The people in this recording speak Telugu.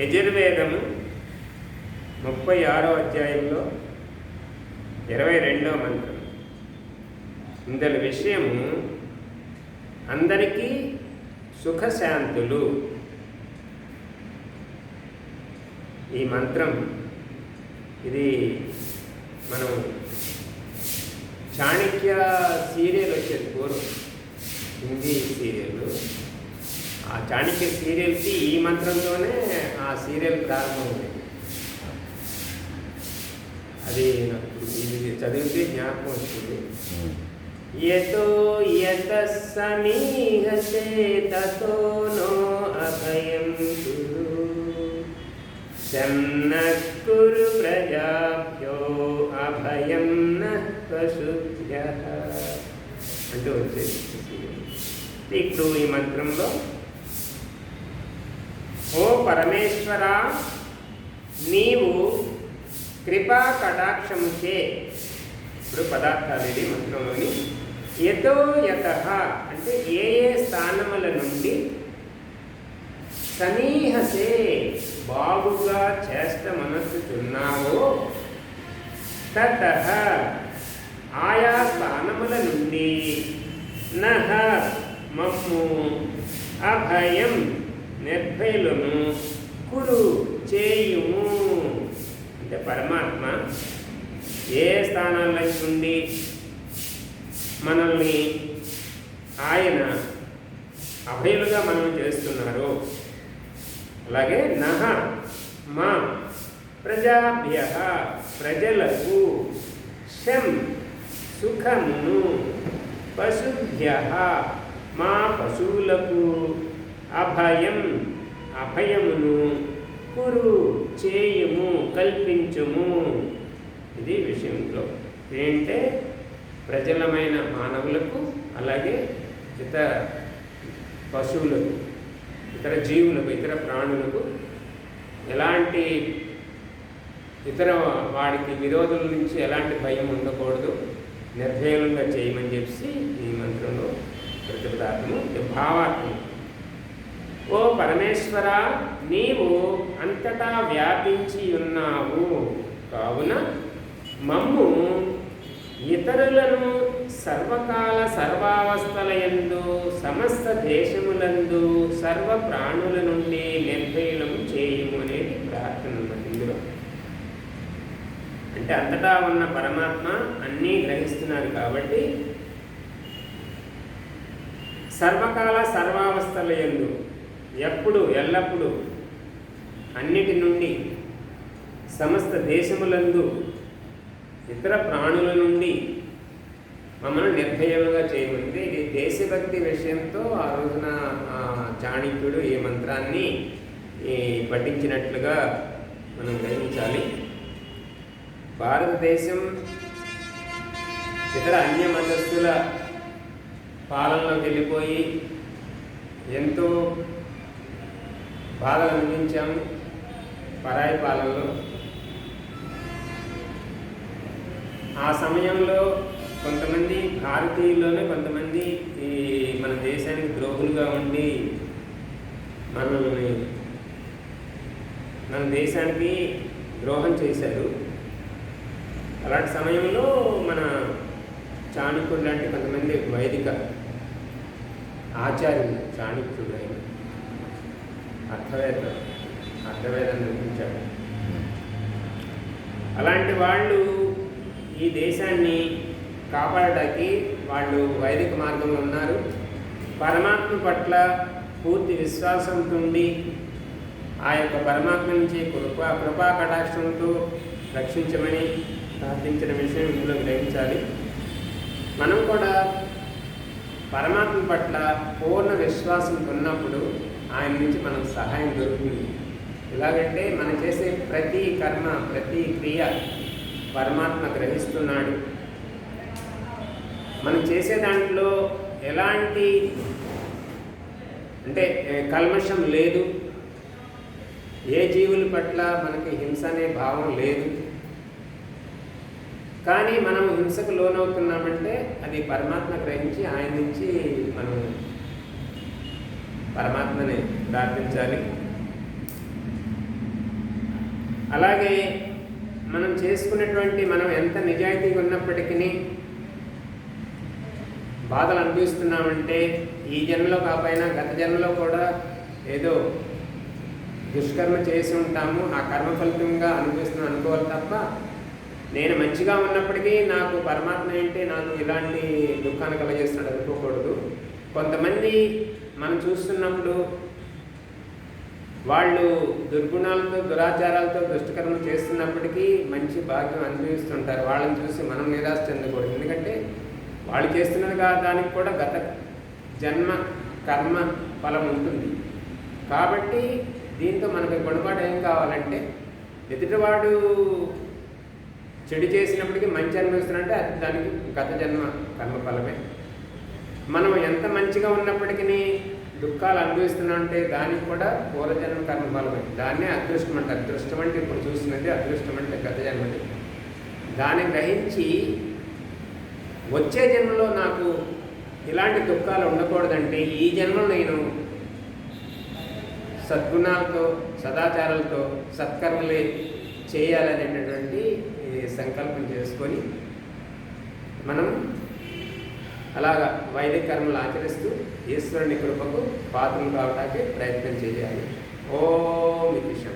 యజుర్వేదము ముప్పై ఆరో అధ్యాయంలో ఇరవై రెండో మంత్రం. ఇందలి విషయము అందరికీ సుఖశాంతులు. ఈ మంత్రం ఇది మనం చాణక్య సీరియల్ వచ్చేది పూర్వం హిందీ సీరియల్. ఆ చాణక్య సీరియల్కి ఈ మంత్రంతోనే ఆ సీరియల్ ప్రారంభమైంది అది నాకు ఇది చదివితే జ్ఞాపకం వస్తుంది. యతో యత సమీహసే తతో నో అభయం కురు. సన్నః కురు ప్రజాభ్యో అభయం నః పశుభ్యః అంటూ వచ్చేది ఇప్పుడు ఈ మంత్రంలో ఓ పరమేశ్వర నీవు కృపా కటాక్షముచే. ఇప్పుడు పదార్థాలు ఇది మంత్రంలోని. యతో యత అంటే ఏ ఏ స్థానముల నుండి సమీహసే బాగుగా చేష్టమనొచ్చుచున్నావో తత ఆయా స్థానముల నుండి నహ మమ్ము అభయం. నిర్భయులను కుడు చేయుము. అంటే పరమాత్మ ఏ స్థానాల నుండి మనల్ని ఆయన అభయులుగా మనం చేస్తున్నారు అలాగే నహ మా ప్రజాభ్య ప్రజలకు శం సుఖమును పశుభ్య మా పశువులకు అభయం అభయమును కురు చేయుము కల్పించుము. ఇది విషయంలో. ఏంటంటే ప్రజలమైన మానవులకు అలాగే ఇతర పశువులకు ఇతర జీవులకు ఇతర ప్రాణులకు ఎలాంటి ఇతర వాడికి విరోధుల నుంచి ఎలాంటి భయం ఉండకూడదు. నిర్భయంగా చేయమని చెప్పి ఈ మంత్రంలో ప్రతిపదార్థము. ఇది ఓ పరమేశ్వర నీవు అంతటా వ్యాపించి ఉన్నావు కావున మమ్ము ఇతరులను సర్వకాల సర్వావస్థలయందు సమస్త దేశములందు సర్వ ప్రాణుల నుండి నిర్భయులము చేయము అనేది ప్రార్థన ఇందులో. అంటే అంతటా ఉన్న పరమాత్మ అన్నీ గ్రహిస్తున్నారు కాబట్టి సర్వకాల సర్వావస్థలయందు ఎప్పుడు ఎల్లప్పుడూ అన్నిటి నుండి సమస్త దేశములందు ఇతర ప్రాణుల నుండి మమ్మల్ని నిర్భయముగా చేయమంది ఇది దేశభక్తి విషయంతో ఆ రోజున ఆ చాణక్యుడు ఈ మంత్రాన్ని ఈ పఠించినట్లుగా మనం గ్రహించాలి. భారతదేశం ఇతర అన్య మతస్థుల పాలనలోకి వెళ్ళిపోయి ఎంతో బాధలు అందించాము పరాయి పాలనలో. ఆ సమయంలో కొంతమంది భారతీయుల్లోనే కొంతమంది ఈ మన దేశానికి ద్రోహులుగా ఉండి మనల్ని మన దేశానికి ద్రోహం చేశారు. అలాంటి సమయంలో మన చాణుక్యుడు లాంటి కొంతమంది వైదిక ఆచార్యులు చాణుక్యుడు ఆయన అర్థవేద అర్థవేదం నిర్మించాడు అలాంటి వాళ్ళు ఈ దేశాన్ని కాపాడటానికి వాళ్ళు వైదిక మార్గంలో ఉన్నారు. పరమాత్మ పట్ల పూర్తి విశ్వాసంతో ఉండి ఆ యొక్క పరమాత్మ నుంచి కృపా కృపా కటాక్షంతో రక్షించమని ప్రార్థించిన విషయం ఇందులో గ్రహించాలి. మనం కూడా పరమాత్మ పట్ల పూర్ణ విశ్వాసం ఉన్నప్పుడు ఆయన నుంచి మనకు సహాయం దొరుకుతుంది. ఎలాగంటే మనం చేసే ప్రతి కర్మ ప్రతి క్రియ పరమాత్మ గ్రహిస్తున్నాడు. మనం చేసే దాంట్లో ఎలాంటి అంటే కల్మషం లేదు. ఏ జీవుల పట్ల మనకి హింస అనే భావం లేదు. కానీ మనం హింసకు లోనవుతున్నామంటే అది పరమాత్మ గ్రహించి ఆయన నుంచి మనం పరమాత్మని ప్రార్థించాలి. అలాగే మనం చేసుకున్నటువంటి మనం ఎంత నిజాయితీగా ఉన్నప్పటికీ బాధలు అనిపిస్తున్నామంటే ఈ జన్మలో కాకపోయినా గత జన్మలో కూడా ఏదో దుష్కర్మ చేసి ఉంటాము ఆ కర్మ ఫలితంగా అనిపిస్తున్నాం అనుకోవాలి తప్ప నేను మంచిగా ఉన్నప్పటికీ నాకు పరమాత్మ అంటే నాకు ఇలాంటి దుఃఖాన్ని కలగజేస్తున్నాడు అనుకోకూడదు. కొంతమంది మనం చూస్తున్నప్పుడు వాళ్ళు దుర్గుణాలతో దురాచారాలతో దుష్టకర్మ చేస్తున్నప్పటికీ మంచి భాగ్యం అనుభవిస్తుంటారు. వాళ్ళని చూసి మనం నిరాశ చెందకూడదు ఎందుకంటే వాళ్ళు చేస్తున్నది దానికి కూడా గత జన్మ కర్మ ఫలం ఉంటుంది. కాబట్టి దీంతో మనకి గుణపాఠం ఏం కావాలంటే ఎదుటివాడు చెడు చేసినప్పటికీ మంచి అనుభవిస్తున్నారంటే అది దానికి గత జన్మ కర్మఫలమే మనం ఎంత మంచిగా ఉన్నప్పటికీ దుఃఖాలు అనుభవిస్తున్నామంటే దానికి కూడా పూర్వజన్మ కర్మఫలమే దాన్నే అదృష్టం అంటే అదృష్టం అంటే ఇప్పుడు చూస్తున్నది అదృష్టం అంటే గత జన్మది దాన్ని గ్రహించి వచ్చే జన్మలో నాకు ఇలాంటి దుఃఖాలు ఉండకూడదంటే ఈ జన్మలో నేను సద్గుణాలతో సదాచారాలతో సత్కర్మలే చేయాలనేటటువంటి సంకల్పం చేసుకొని మనం అలాగా వైదిక కర్మలు ఆచరిస్తూ ఈశ్వరుని కృపకు పాత్రలు కావడానికి ప్రయత్నం చేయాలి. ఓం విషయం